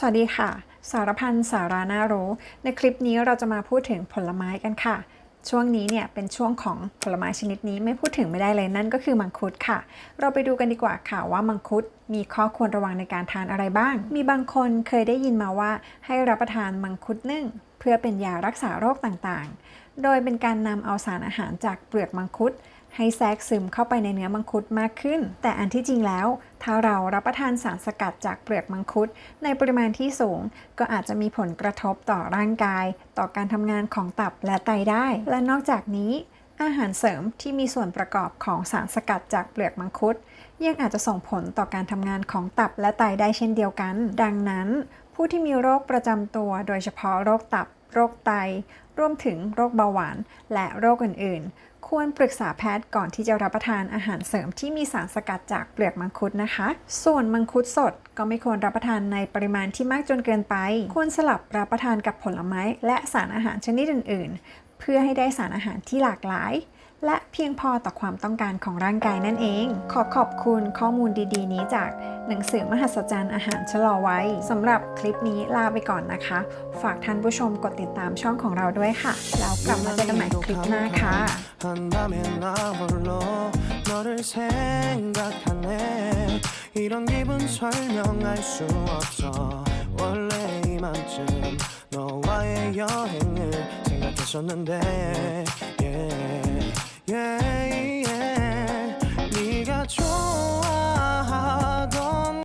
สวัสดีค่ะ สารพันสาราน่ารู้ ในคลิปนี้เราจะมาพูดถึงผลไม้กันค่ะ ช่วงนี้เนี่ยเป็นช่วงของผลไม้ชนิดนี้ไม่พูดถึงไม่ได้เลยนั่นก็คือมังคุดค่ะ เราไปดูกันดีกว่าค่ะว่ามังคุดมีข้อควรระวังในการทานอะไรบ้าง มีบางคนเคยได้ยินมาว่าให้รับประทานมังคุดนึ่ง พื่อเป็นยารักษาโรคต่างๆ โดยเป็นการนำเอาสารอาหารจากเปลือกมังคุดให้แทรกซึมเข้าไปในเนื้อมังคุดมากขึ้น แต่อันที่จริงแล้ว ถ้าเรารับประทานสารสกัดจากเปลือกมังคุด ในปริมาณที่สูง ก็อาจจะมีผลกระทบต่อร่างกาย ต่อการทำงานของตับและไตได้ และนอกจากนี้ อาหารเสริมที่มีส่วนประกอบของสารสกัดจากเปลือกมังคุดยังอาจจะส่งผลต่อการทำงานของตับและไตได้เช่นเดียวกัน ดังนั้น ผู้ที่มีโรคประจำตัว โดยเฉพาะโรคตับ โรคไต รวมถึงโรคเบาหวาน และโรคอื่น ๆ ควรปรึกษาแพทย์ก่อนที่จะรับประทานอาหารเสริมที่มีสารสกัดจากเปลือกมังคุดนะคะ ส่วนมังคุดสดก็ไม่ควรรับประทานในปริมาณที่มากจนเกินไป ควรสลับรับประทานกับผลไม้ และสารอาหารชนิดอื่น ๆ เพื่อให้ได้สารอาหารที่หลากหลาย และเพียงพอต่อความต้องการของร่างกายนั่นเอง ขอขอบคุณข้อมูลดีๆ นี้จากหนังสือมหัศจรรย์อาหารชะลอไว้สำหรับคลิปนี้ลาไปก่อนนะคะ ฝากท่านผู้ชมกดติดตามช่องของเราด้วยค่ะ แล้วกลับมาเจอกันใหม่คลิปหน้าค่ะ